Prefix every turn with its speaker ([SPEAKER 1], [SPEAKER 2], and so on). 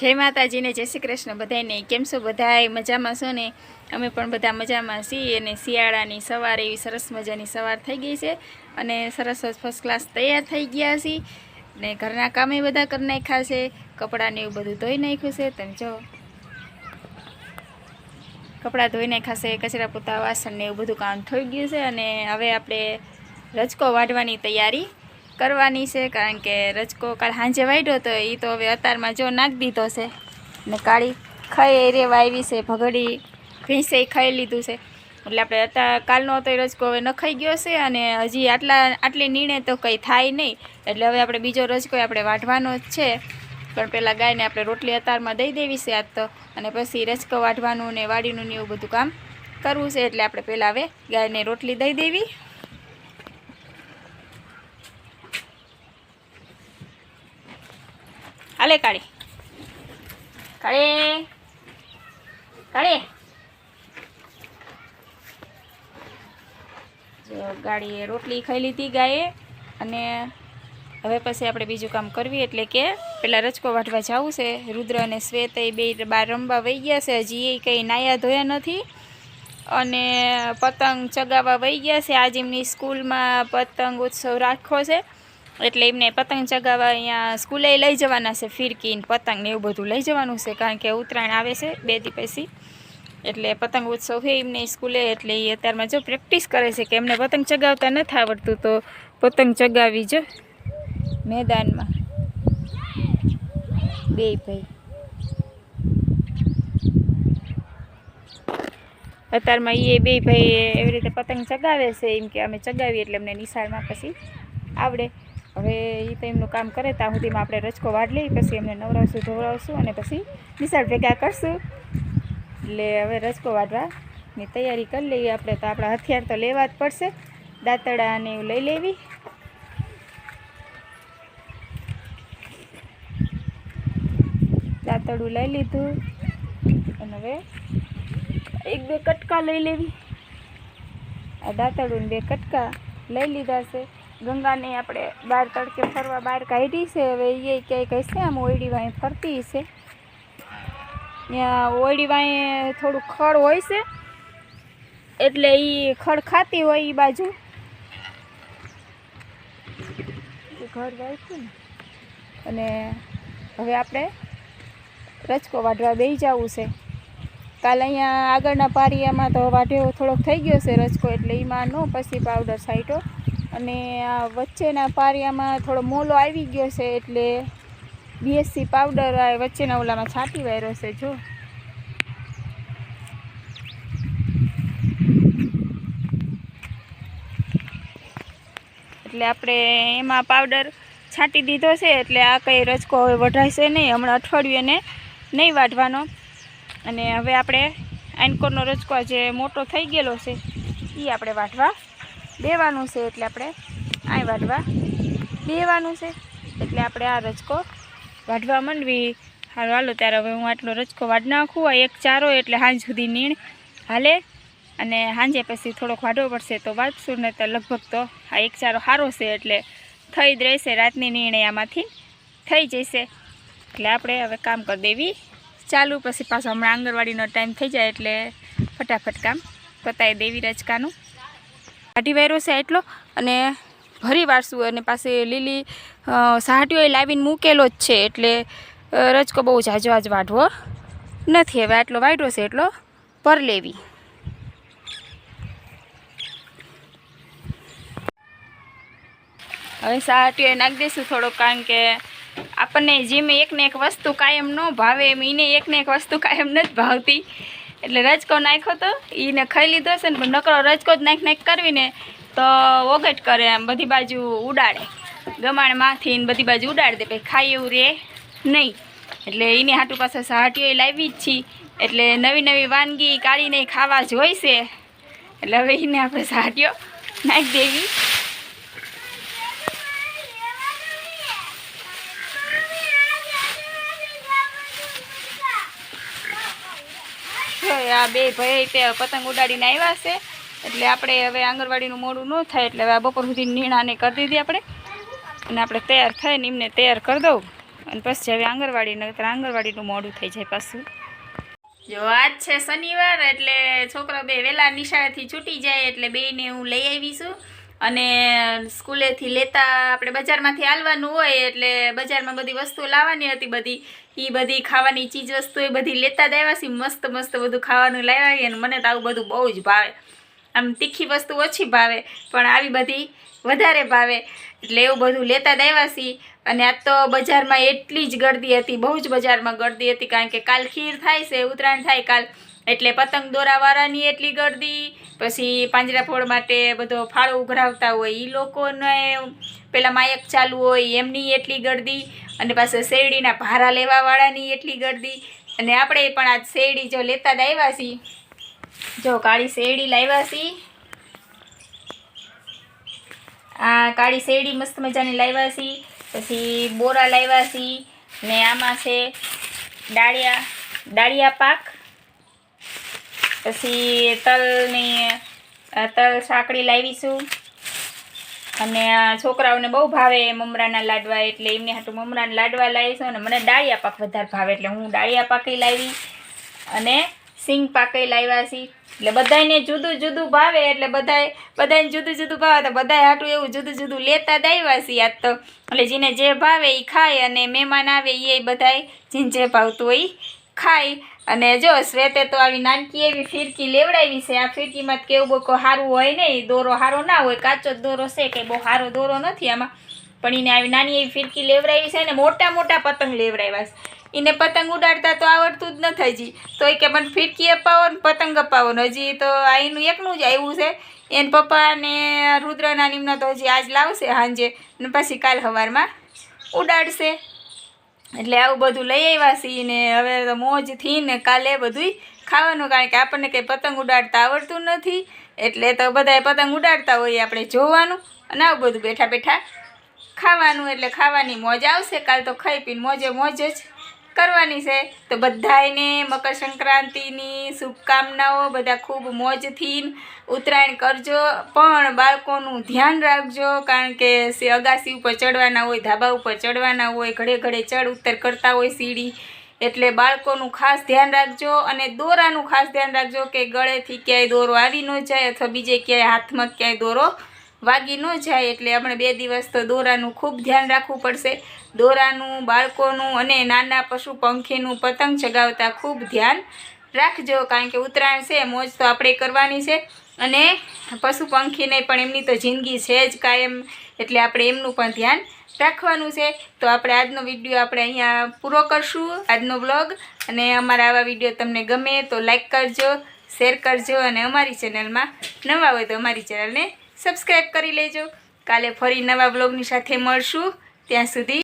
[SPEAKER 1] જય માતાજીને, જય શ્રી કૃષ્ણ બધાને કેમ છો બધાય? મજામાં છો ને? અમે પણ બધા મજામાં છીએ અને શિયાળાની સવાર એવી સરસ મજાની સવાર થઈ ગઈ છે અને સરસ ફર્સ્ટ ક્લાસ તૈયાર થઈ ગયા છીએ. ને ઘરના કામે બધા કરી નાખ્યા છે કપડાને એવું બધું ધોઈ નાખ્યું છે. તમે જો. કપડાં ધોઈ નાખ્યા છે કચરા પોતા વાસણ ને એવું બધું કામ થઈ ગયું છે અને હવે આપણે રજકો વાઢવાની તૈયારી કરવાની છે, કારણ કે રજકો કાલ સાંજે વાઢ્યો તો એ તો હવે અતારમાં જો નાખી દીધો છે. ને કાળી ખાઈ રેવા આવી છે, ભગડી ભીંસે ખાઈ લીધું છે. એટલે આપણે અત્યારે કાલનો તો એ રજકો હવે નખાઈ ગયો છે, અને હજી આટલા, આટલી નીણે તો કંઈ થાય નહીં. એટલે હવે આપણે બીજો રજકો આપણે વાઢવાનો જ છે. પણ પહેલાં ગાયને આપણે રોટલી અતારમાં દઈ દેવી છે આજ તો. અને પછી રજકો વાઢવાનું ને વાડીનું ને એવું બધું કામ કરવું છે, એટલે આપણે પહેલાં હવે ગાયને રોટલી દઈ દેવી. હાલે કાળી. કાળી. કાળી. ગાડીએ રોટલી ખાઈ લીધી ગાયે અને હવે પછી આપણે બીજું કામ કરવી એટલે કે પેલા રચકો વાટવા જવું છે. રુદ્ર અને શ્વેત એ બે બાર રમવા વહી ગયા છે. હજી એ કંઈ નાયા ધોયા નથી. અને પતંગ ચગાવવા વહી ગયા છે. આજે એમની સ્કૂલમાં પતંગ ઉત્સવ રાખ્યો છે. એટલે એમને પતંગ ચગાવવા અહીંયા સ્કૂલે લઈ જવાના છે, ફિરકીને પતંગ ને એવું બધું લઈ જવાનું છે, કારણ કે ઉત્તરાયણ આવે છે બે દી પછી એટલે પતંગ ઉત્સવ છે એમને સ્કૂલે, એટલે એ અત્યારમાં જો પ્રેક્ટિસ કરે છે કે એમને પતંગ ચગાવતા નથી આવડતું, તો પતંગ ચગાવી જો મેદાનમાં. બે ભાઈ. અત્યારમાં એ બે ભાઈ એવી રીતે પતંગ ચગાવે છે, એમ કે અમે ચગાવીએ એટલે અમને નિશાળમાં પછી આવડે. હવે એ તો એમનું કામ કરે, ત્યાં સુધીમાં આપણે રચકો વાડ લઈ પછી એમને નવરાવશું ધોવરાવશું અને પછી નિશાળ ભેગા કરશું. એટલે હવે રચકો વાઢવાની તૈયારી કરી લઈએ આપણે, તો આપણા હથિયાર તો લેવા જ પડશે. દાંતડા અને એવું લઈ લેવી. દાંતડું લઈ લીધું. અને હવે એક બે કટકા લઈ લેવી. આ દાંતડું બે કટકા લઈ લીધા છે. ગંગાને આપણે બહાર તડકે ફરવા બહાર કાઢી છે. હવે એ ક્યાંય કહેશે, આમ ઓયડી વાંય ફરતી છે. ત્યાં ઓયડી વાંય થોડું ખડ હોય છે. એટલે એ ખડ ખાતી હોય એ બાજુ. ઘર વાંચ્યું ને. અને હવે આપણે રચકો વાઢવા બેસી જવું છે. કાલે અહીંયા આગળના પારિયામાં તો વાઢ્યો થોડોક થઈ ગયો છે રચકો એટલે એમાં નો પછી પાવડર સાઈટો અને આ વચ્ચેના પારિયામાં થોડો મોલો આવી ગયો છે એટલે બીએસસી પાવડર આ વચ્ચેના ઓલામાં છાંટી વાયરો છે, જો. એટલે આપણે એમાં પાવડર છાંટી દીધો છે, એટલે આ કંઈ રચકો હવે વઢાશે નહીં. હમણાં અઠવાડિયે એને નહીં વાઢવાનો. અને હવે આપણે આઈનકોરનો રચકો જે મોટો થઈ ગયેલો છે એ આપણે વાઢવા બેવાનું છે એટલે આપણે આ વાઢવા. બેવાનું છે એટલે આપણે આ રચકો વાઢવા માંડવી. હાલો હાલો, ત્યારે હવે હું આટલો રચકો વાઢ નાખું. આ એક ચારો એટલે સાંજ સુધી નીણ હાલે અને સાંજે પછી થોડોક વાઢવો પડશે તો વાંચશું ને તો લગભગ તો આ એક ચારો સારો છે એટલે થઈ જ રહેશે. રાતની નિર્ણય આમાંથી થઈ જશે. એટલે આપણે હવે કામ કરી દેવી. ચાલુ પછી પાછો હમણાં આંગણવાડીનો ટાઈમ થઈ જાય એટલે ફટાફટ કામ પતાવી દેવી રચકાનું કાઢી વાયરો છે એટલો અને ભરી વારશું અને પાસે લીલી સાહટીઓ લાવીને મૂકેલો જ છે એટલે રચકો બહુ જાજો આજ વાઢવો નથી હવે. આટલો વાઢ્યો છે એટલો પર લેવી. હવે સાહટીઓ નાખી દઈશું થોડોક, કારણ કે આપણને જેમ એકને એક વસ્તુ કાયમ ન ભાવે, એમ એને એકને એક વસ્તુ કાયમ નથી ભાવતી. એટલે રજકો નાખ્યો તો એને ખાઈ લીધો છે ને, પણ નકરો રજકો જ નાખ નાખ કરવીને તો ઓગટ કરે એમ બધી બાજુ ઉડાડે. ગમાણમાંથી ને બધી બાજુ ઉડાડી દે પછી ખાઈ એવું રહે નહીં. એટલે એની હાટુ પાસે સાહટીઓ લાવી જ છીએ એટલે નવી નવી વાનગી કાઢીને ખાવા જોઈશે એટલે હવે એને આપણે સાહટીઓ નાખી દેવી. આ બે ભાઈ પતંગ ઉડાડીને આવ્યા છે. એટલે આપણે હવે આંગણવાડીનું મોડું ન થાય, એટલે હવે આ બપોર સુધી નીણાને કરી દીધી આપણે. અને આપણે તૈયાર થઈને એમને તૈયાર કરી દઉં. અને પછી હવે આંગણવાડી નકર આંગણવાડીનું મોડું થઈ જાય પાછું. જો આજ છે શનિવાર, એટલે છોકરા બે વહેલા નિશાળેથી છૂટી જાય, એટલે બેને હું લઈ આવીશું અને સ્કૂલેથી લેતા આપણે બજારમાંથી હાલવાનું હોય એટલે બજારમાં બધી વસ્તુઓ લાવવાની હતી બધી. એ બધી ખાવાની ચીજ વસ્તુ એ બધી લેતા જ આવ્યા મસ્ત મસ્ત બધું ખાવાનું લાવ્યા અને મને તો આવું બધું બહુ જ ભાવે. આમ તીખી વસ્તુ ઓછી ભાવે, પણ આવી બધી વધારે ભાવે. એટલે એવું બધું લેતા જ આવ્યા અને આજ તો બજારમાં એટલી જ ગરદી હતી, બહુ જ બજારમાં ગરદી હતી, કારણ કે કાલ ખીર થાય છે, ઉત્તરાયણ થાય કાલ. એટલે પતંગ દોરાવાળાની એટલી ગરદી, પછી પાંજરાફોડ માટે બધો ફાળો ઉઘરાવતા હોય એ લોકોને પેલા માયક ચાલુ હોય, એમની એટલી ગરદી, અને પાછા શેરડીના ભારા લેવાવાળાની એટલી ગરદી. અને આપણે પણ આજ શેરડી જો લેતા જ આવ્યા છીએ. જો કાળી શેરડી લાવ્યા છીએ. આ કાળી શેરડી મસ્ત મજાની લાવ્યા છીએ. પછી બોરા લાવ્યા છીએ. ને આમાં છે ડાળિયા ડાળિયા પાક. પછી તલની તલ સાંકળી લાવીશું. અને છોકરાઓને બહુ ભાવે મમરાના લાડવા, એટલે એમને હાટું મમરાના લાડવા લાવીશું અને મને ડાળિયા પાક વધારે ભાવે, એટલે હું ડાળિયા પાકી લાવી અને સિંગ પાકે લાવ્યા છીએ એટલે બધાને જુદું જુદું ભાવે, એટલે બધાય બધાને જુદું જુદું ભાવે, તો બધાય હાટું એવું જુદું જુદું લેતા દાવ્યા છીએ આજ તો. એટલે જેને જે ભાવે એ ખાય અને મહેમાન આવે એ બધાય, જેને જે ભાવતું હોય ખાય. અને જો શ્વેતે તો આવી નાનકી એવી ફિરકી લેવડાવી છે, આ ફિરકીમાં કેવું બહુ સારું હોય નહીં, દોરો સારો ના હોય, કાચો દોરો છે કે બહુ સારો દોરો નથી આમાં. પણ એને આવી નાની એવી ફિરકી લેવડાવી છે ને મોટા મોટા પતંગ લેવડાવ્યા છે. એને પતંગ ઉડાડતા તો આવડતું જ નથી હજી. તો એ કે મને ફિરકી અપાવો ને પતંગ અપાવો ને હજી તો આ એનું એકનું જ આવ્યું છે. એને પપ્પા ને રુદ્રના નિમનો તો હજી આજ લાવશે સાંજે ને પછી કાલ સવારમાં ઉડાડશે. એટલે આવું બધું લઈ આવ્યા છીએ ને હવે તો મોજથી ને કાલે બધુંય ખાવાનું, કારણ કે આપણને કંઈ પતંગ ઉડાડતા આવડતું નથી. એટલે તો બધાય પતંગ ઉડાડતા હોઈએ આપણે જોવાનું અને આવું બધું બેઠા બેઠા ખાવાનું, એટલે ખાવાની મોજ આવશે. કાલ તો ખાઈ પીને મોજે મોજ જ. કરવાની છે. તો બધાયને મકર સંક્રાંતિની શુભકામનાઓ, બધા ખૂબ મોજથી ઉત્તરાયણ કરજો. પણ બાળકોનું ધ્યાન રાખજો, કારણ કે અગાસી ઉપર ચડવાના હોય, ધાબા ઉપર ચડવાના હોય, ઘડે ઘડે ચડ ઉત્તર કરતા હોય સીડી, એટલે બાળકોનું ખાસ ધ્યાન રાખજો અને દોરાનું ખાસ ધ્યાન રાખજો કે ગળેથી ક્યાંય દોરો આવી ન જાય અથવા બીજે ક્યાંય હાથમાં ક્યાંય દોરો વાગી ન જાય એટલે આપણે બે દિવસ તો દોરાનું ખૂબ ધ્યાન રાખવું પડશે. દોરાનું, બાળકોનું અને નાના પશુ પંખીનું પતંગ ચગાવતા ખૂબ ધ્યાન રાખજો, કારણ કે ઉત્તરાયણ છે, મોજ તો આપણે કરવાની છે. અને પશુ પંખીને પણ એમની તો જિંદગી છે જ કાયમ, એટલે આપણે એમનું પણ ધ્યાન રાખવાનું છે. તો આપણે આજનો વીડિયો આપણે અહીંયા પૂરો કરશું, આજનો બ્લોગ અને અમારા આવા વીડિયો તમને ગમે તો લાઈક કરજો, શેર કરજો અને અમારી ચેનલમાં નવા હોય તો અમારી ચેનલને સબસ્ક્રાઈબ કરી લેજો. કાલે ફરી નવા બ્લોગની સાથે મળશું. ત્યાં સુધી